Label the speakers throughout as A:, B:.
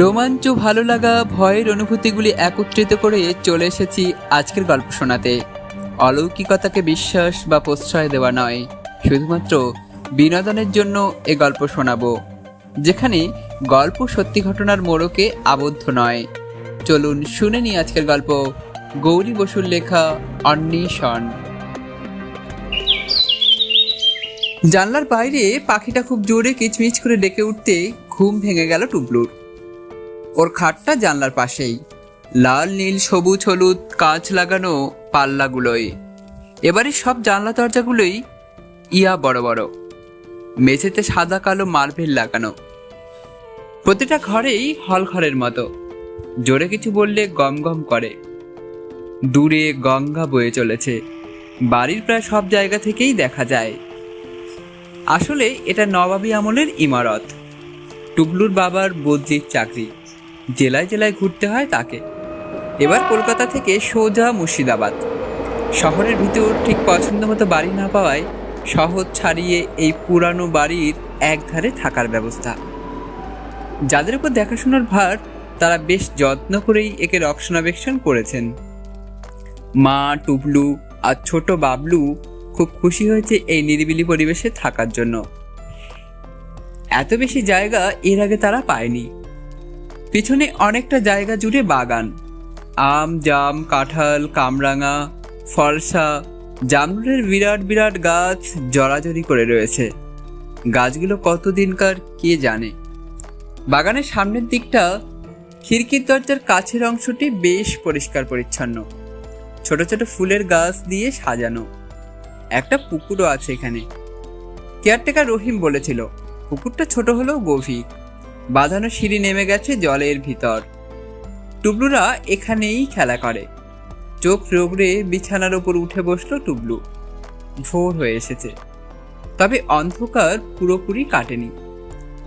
A: রোমাঞ্চ ভালো লাগা ভয়ের অনুভূতিগুলি একত্রিত করে চলে এসেছি আজকের গল্প শোনাতে। অলৌকিকতাকে বিশ্বাস বা প্রশ্রয় দেওয়া নয়। শুধুমাত্র বিনোদনের জন্য এ গল্প শোনাবো, যেখানে গল্প সত্যি ঘটনার মোড়কে আবদ্ধ নয়। চলুন শুনে নি আজকের গল্প। গৌরী বসুর লেখা অন্বেষণ। জানলার বাইরে পাখিটা খুব জোরে কিচমিচ করে ডেকে উঠতে ঘুম ভেঙে গেল টুবলুর। ওর খাটটা জানলার পাশেই। লাল, নীল, সবুজ, হলুদ, কাঁচ লাগানো পাল্লাগুলোই। এবারে সব জানলা দরজাগুলোই ইয়া বড় বড়। মেঝেতে সাদা কালো মার্বেল লাগানো। প্রতিটা ঘরেই হল ঘরের মতো। জোরে কিছু বললে গম গম করে। দূরে গঙ্গা বয়ে চলেছে। বাড়ির প্রায় সব জায়গা থেকেই দেখা যায়। আসলে এটা নবাবী আমলের ইমারত। টুবলুর বাবার বদ্রির চাকরি। জেলায় জেলায় ঘুরতে হয় তাকে। এবার কলকাতা থেকে সোজা মুর্শিদাবাদ। শহরের ভিতর ঠিক পছন্দ মতো বাড়ি না পাওয়ায় শহর ছাড়িয়ে এই পুরানো বাড়ির একধারে থাকার ব্যবস্থা। যাদের উপর দেখাশোনার ভার, তারা বেশ যত্ন করেই একে রক্ষণাবেক্ষণ করেছেন। মা টুবলু আর ছোট বাবলু খুব খুশি হয়েছে এই নিরিবিলি পরিবেশে থাকার জন্য। এত বেশি জায়গা এর আগে তারা পায়নি। পিছনে অনেকটা জায়গা জুড়ে বাগান। আম, জাম, কাঁঠাল, কামরাঙা ফলসা জামরুলের বিরাট বিরাট গাছ জড়াজড়ি করে রয়েছে। গাছগুলো কতদিনকার কে জানে? বাগানের সামনের দিকটা খিড়কির দরজার কাছের অংশটি বেশ পরিষ্কার পরিচ্ছন্ন। ছোট ছোট ফুলের গাছ দিয়ে সাজানো। একটা পুকুরও আছে এখানে। কেয়ারটেকার রহিম বলেছিল, পুকুরটা ছোট হলেও গভীর। বাঁধানো সিঁড়ি নেমে গেছে জলের ভিতর। টুবলুরা এখানেই খেলা করে। চোখ রোগড়ে বিছানার ওপর উঠে বসল টুবলু। ভোর হয়ে এসেছে। তবে অন্ধকার পুরোপুরি কাটেনি।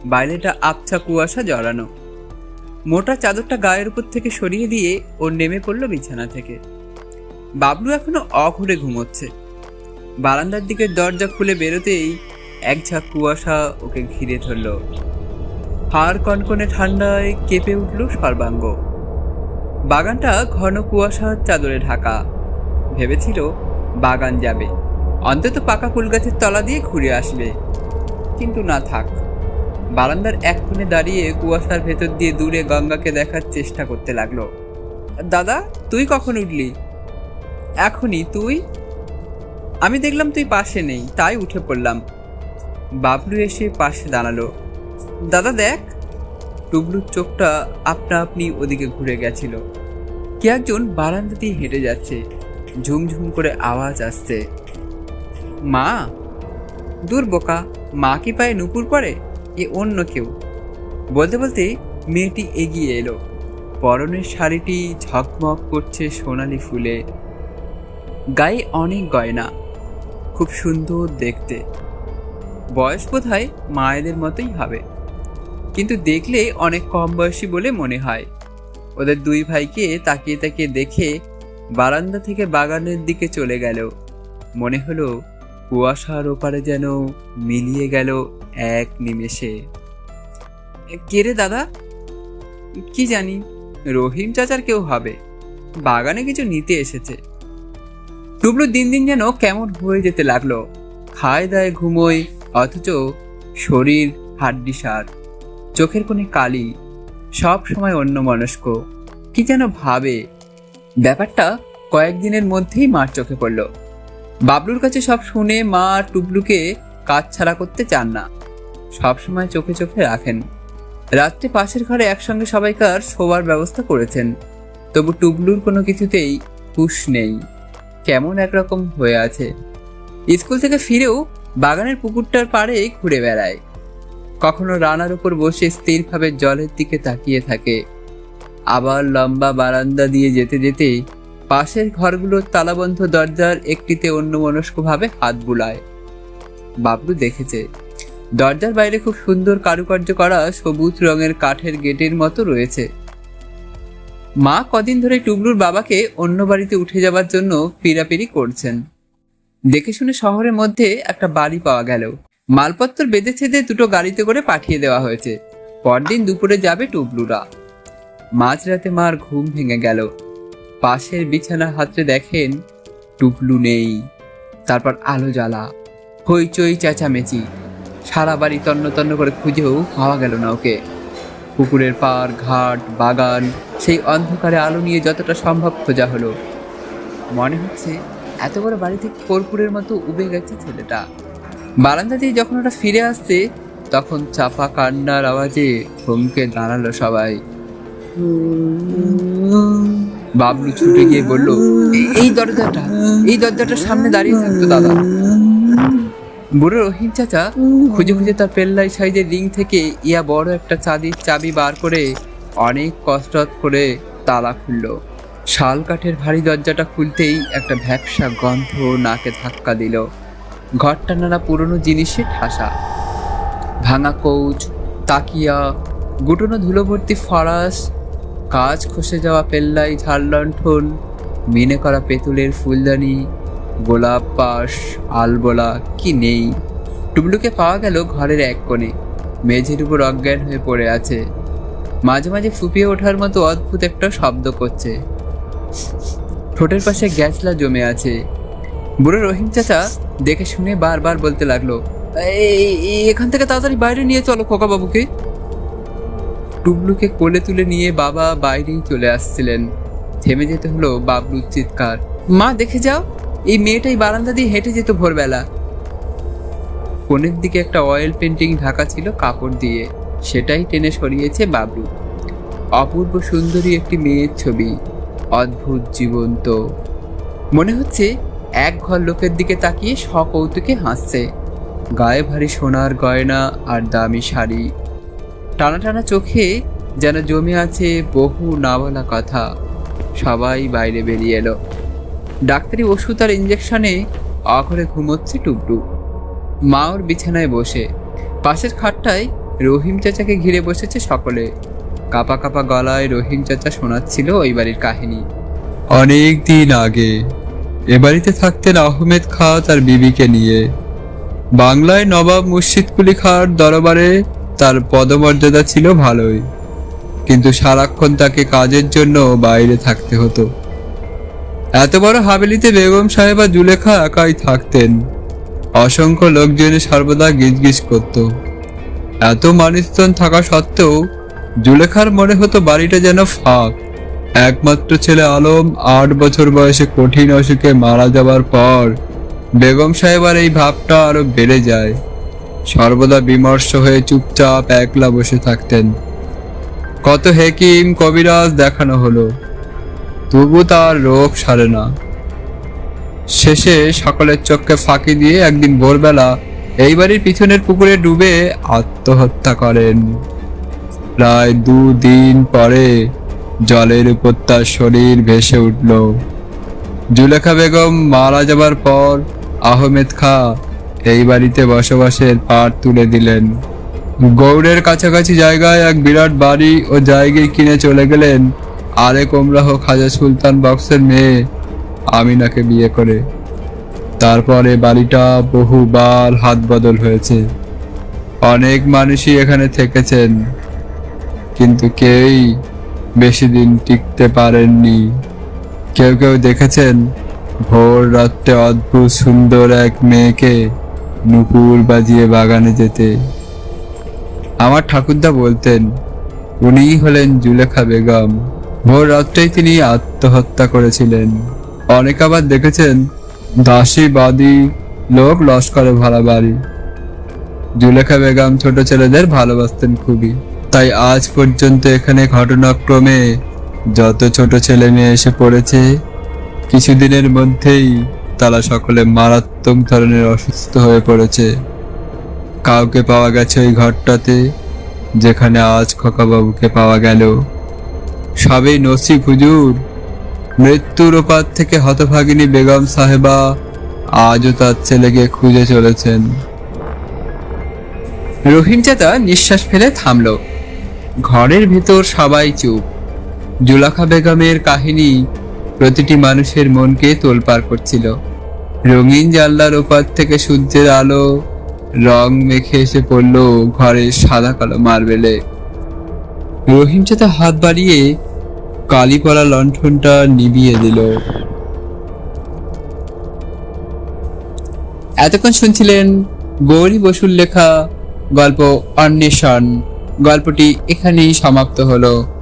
A: বাইরেটা আবছা কুয়াশা জড়ানো। মোটা চাদরটা গায়ের উপর থেকে সরিয়ে দিয়ে ও নেমে পড়ল বিছানা থেকে। বাবলু এখনও অঘরে ঘুমোচ্ছে। বারান্দার দিকে দরজা খুলে বেরোতেই এক ঝাঁক কুয়াশা ওকে ঘিরে ধরল। হাড় কনকনে ঠান্ডায় কেঁপে উঠল সর্বাঙ্গ। বাগানটা ঘন কুয়াশার চাদরে ঢাকা। ভেবেছিল বাগান যাবে। অন্তত পাকা কুল গাছের তলা দিয়ে ঘুরে আসবে। কিন্তু না থাক। বারান্দার এক কোণে দাঁড়িয়ে কুয়াশার ভেতর দিয়ে দূরে গঙ্গাকে দেখার চেষ্টা করতে লাগল। দাদা, তুই কখন উঠলি? এখনই, তুই? আমি দেখলাম তুই পাশে নেই, তাই উঠে পড়লাম। বাবলু এসে পাশে দাঁড়াল। দাদা দেখ, টুবলুর চোখটা আপনা আপনি ওদিকে ঘুরে গেছিল। কে একজন বারান্দা দিয়ে হেঁটে যাচ্ছে, ঝুমঝুম করে আওয়াজ আসছে। মা, দূর বোকা, মা কি পায়ে নুপুর পড়ে? এ অন্য কেউ। বলতে বলতে মেয়েটি এগিয়ে এলো। পরনের শাড়িটি ঝকমক করছে সোনালি ফুলে। গায়ে অনেক গয়না, খুব সুন্দর দেখতে। বয়স বোধ হয় মায়েদের মতোই হবে। কিন্তু দেখলে অনেক কম বয়সী বলে মনে হয়। ওদের দুই ভাইকে তাকিয়ে তাকিয়ে দেখে বারান্দা থেকে বাগানের দিকে চলে গেল। মনে হলো কুয়াশার ওপারে যেন মিলিয়ে গেল এক নিমেষে। কে রে দাদা? কি জানি, রহিম চাচার কেউ হবে। বাগানে কিছু নিতে এসেছে। টুবলু দিন দিন যেন কেমন হয়ে যেতে লাগল। খায় দায় ঘুমোয়, অথচ শরীর হাড্ডি সার চোখের কোণে কালি, সব সময় অন্য মনস্ক কি যেন ভাবে। ব্যাপারটা কয়েকদিনের মধ্যেই মার চোখে পড়ল। বাবলুর কাছে সব শুনে মা আর টুবলুকে কাজ ছাড়া করতে চান না। সব সময় চোখে চোখে রাখেন। রাত্রে পাশের ঘরে একসঙ্গে সবাইকার শোবার ব্যবস্থা করেছেন। তবু টুবলুর কোনো কিছুতেই হুশ নেই। কেমন একরকম হয়ে আছে। স্কুল থেকে ফিরেও বাগানের পুকুরটার পাড়ে ঘুরে বেড়ায়। কখনো রানার উপর বসে স্থিরভাবে জলের দিকে তাকিয়ে থাকে। আবার লম্বা বারান্দা দিয়ে যেতে যেতে পাশের ঘরগুলোর তালাবন্ধ দরজার একটিতে অন্যমনস্কভাবে হাত বুলায়। বাবলু দেখেছে, দরজার বাইরে খুব সুন্দর কারুকার্য করা সবুজ রঙের কাঠের গেটের মতো রয়েছে। মা কদিন ধরে টুবলুর বাবাকে অন্য বাড়িতে উঠে যাবার জন্য পিড়াপিড়ি করছেন। দেখে শুনে শহরের মধ্যে একটা বাড়ি পাওয়া গেল। মালপত্র বেঁধে ছেদে দুটো গাড়িতে করে পাঠিয়ে দেওয়া হয়েছে। পরদিন দুপুরে যাবে টুবলুরা। মাঝরাতে মার ঘুম ভেঙে গেল। পাশের বিছানা হাতড়ে দেখেন টুবলু নেই। তারপর আলো জ্বালা। হইচই চেঁচামেচি। সারা বাড়ি তন্ন তন্ন করে খুঁজেও পাওয়া গেল না ওকে। পুকুরের পার ঘাট, বাগান, সেই অন্ধকারে আলো নিয়ে যতটা সম্ভব খোঁজা হলো। মনে হচ্ছে এত বড় বাড়ি থেকে কর্পূরের মতো উবে গেছে ছেলেটা। বারান্দা দিয়ে যখন ওটা ফিরে আসছে, তখন চাপা কান্নার আওয়াজে থমকে দাঁড়াল সবাই। বাবলু ছুটে গিয়ে বলল, এই দরজাটা, এই দরজাটার সামনে দাঁড়িয়ে থাকতো দাদা। বুড়ো রহিম চাচা খুঁজে খুঁজে তার পেল্লাই সাইজের রিং থেকে ইয়া বড় একটা চাঁদির চাবি বার করে অনেক কষ্ট করে তালা খুললো। শাল কাঠের ভারী দরজাটা খুলতেই একটা ভ্যাপসা গন্ধ নাকে ধাক্কা দিল। ঘরটা নানা পুরনো জিনিসে ঠাসা। ভাঙা কৌচ, তাকিয়া, গুটনো ধুলোভর্তি ফরাস, কাজ খসে যাওয়া পেল্লাই ঝাড়লণ্ঠন মেনে করা পেতুলের ফুলদানি, গোলাপ পাশ আলবোলা, কি নেই। টুবলুকে পাওয়া গেল ঘরের এক কোণে। মেঝের উপর অজ্ঞান হয়ে পড়ে আছে। মাঝে মাঝে ফুপিয়ে ওঠার মতো অদ্ভুত একটা শব্দ করছে। ঠোঁটের পাশে গ্যাসলা জমে আছে। বুড়ো রহিম চাচা দেখে শুনে বারবার বলতে লাগল, "এই- এই- এখান থেকে তাড়াতাড়ি বাইরে নিয়ে চলো খোকা বাবুকে। টুবলুকে কোলে তুলে নিয়ে বাবা বাইরেই চলে আসছিলেন। থেমে যেতে হলো বাবলুর চিৎকার। মা, দেখে যাও, এই মেয়েটাই বারান্দা দিয়ে হেঁটে যেত ভোরবেলা। কোণের দিকে একটা অয়েল পেন্টিং ঢাকা ছিল কাপড় দিয়ে। সেটাই টেনে সরিয়েছে বাবলু। অপূর্ব সুন্দরী একটি মেয়ের ছবি। অদ্ভুত, জীবন্ত। মনে হচ্ছে এক ঘর লোকের দিকে তাকিয়ে সকৌতুকে হাসছে। গায়ে ভারী সোনার গয়না আর দামি শাড়ি। টানা টানা চোখে যেন জমে আছে বহু না বলা কথা। সবাই বাইরে বেরিয়ে এলো। ডাক্তারি ওষুধ আর ইঞ্জেকশনে অঘরে ঘুমোচ্ছে টুকটু মা ওর বিছানায় বসে। পাশের খাটটায় রহিম চাচাকে ঘিরে বসেছে সকলে। কাপা কাপা গলায় রহিম চাচা শোনাচ্ছিল ওই বাড়ির কাহিনী।
B: অনেক দিন আগে এ বাড়িতে থাকতেন আহমেদ খা তার বিবিকে নিয়ে। বাংলায় নবাব মুর্শিদ কুলি খাঁর দরবারে তার পদমর্যাদা ছিল ভালোই। কিন্তু সারাক্ষণ তাকে কাজের জন্য বাইরে থাকতে হতো। এত বড় হাভেলিতে বেগম সাহেবা জুলেখা একাই থাকতেন। অসংখ্য লোকজনে সর্বদা গিজগিজ করত। এত মানুষজন থাকা সত্ত্বেও জুলেখার মনে হতো বাড়িটা যেন ফাঁক। একমাত্র ছেলে আলম আট বছর বয়সে কঠিন অসুখে মারা যাবার পর বেগম সাহেবার এই ভাবটা আরও বেড়ে যায়। সর্বদা বিমর্ষ হয়ে চুপচাপ একলা বসে থাকতেন। কত হেকিম কবিরাজ দেখানো হলো, তবু তার রোগ সারে না। শেষে সকলের চোখকে ফাঁকি দিয়ে একদিন ভোরবেলা এই বাড়ির পিছনের পুকুরে ডুবে আত্মহত্যা করেন। প্রায় দুদিন পরে জলের উপর তার শরীর ভেসে উঠল। জুলেখা বেগম মারা যাবার পর আহমেদ খা এই বাড়িতে বসবাসের পাট তুলে দিলেন। গৌড়ের কাছাকাছি জায়গায় এক বিরাট বাড়ি ও জায়গায় কিনে চলে গেলেন আরেক ওমরাহ খাজা সুলতান বক্সের মেয়ে আমিনাকে বিয়ে করে। তারপরে বাড়িটা বহুবার হাত বদল হয়েছে। অনেক মানুষই এখানে থেকেছেন, কিন্তু কেউই বেশি দিন টিকতে পারেননি। কেউ কেউ দেখেছেন ভোর রাত্রে অদ্ভুত সুন্দর এক মেয়েকে নুপুর বাজিয়ে বাগানে যেতে। আমার ঠাকুরদা বলতেন, উনিই হলেন জুলেখা বেগম। ভোর রাত্রেই তিনি আত্মহত্যা করেছিলেন। অনেক আবার দেখেছেন দাসী বাদী লোক লস্করে ভরা বাড়ি। জুলেখা বেগম ছোট ছেলেদের ভালোবাসতেন খুবই। তাই আজ পর্যন্ত এখানে ঘটনাক্রমে যত ছোট ছেলে মেয়ে এসে পড়েছে, কিছুদিনের মধ্যেই তারা সকলে মারাত্মক ধরনের অসুস্থ হয়ে পড়েছে। কাউকে পাওয়া গেছে ওই ঘরটাতে, যেখানে আজ খোকাবাবুকে পাওয়া গেল। সবই নসিব হুজুর, মৃত্যুর ওপার থেকে হতভাগিনী বেগম সাহেবা আজও তার ছেলেকে খুঁজে চলেছেন।
A: রহিম চাচা নিঃশ্বাস ফেলে থামলো। ঘরের ভেতর সবাই চুপ। জুলাখা বেগমের কাহিনী প্রতিটি মানুষের মনকে তোলপাড় করছিল। রঙিন জানলার ওপার থেকে সূর্যের আলো, রং মেখে এসে পড়ল ঘরের সাদা কালো মার্বেলে।
B: রহিম চাচা হাত বাড়িয়ে কালি পড়া লণ্ঠনটা নিভিয়ে দিল।
A: এতক্ষণ শুনছিলেন গৌরী বসুর লেখা গল্প অন্বেষণ। গল্পটি এখানেই সমাপ্ত হলো।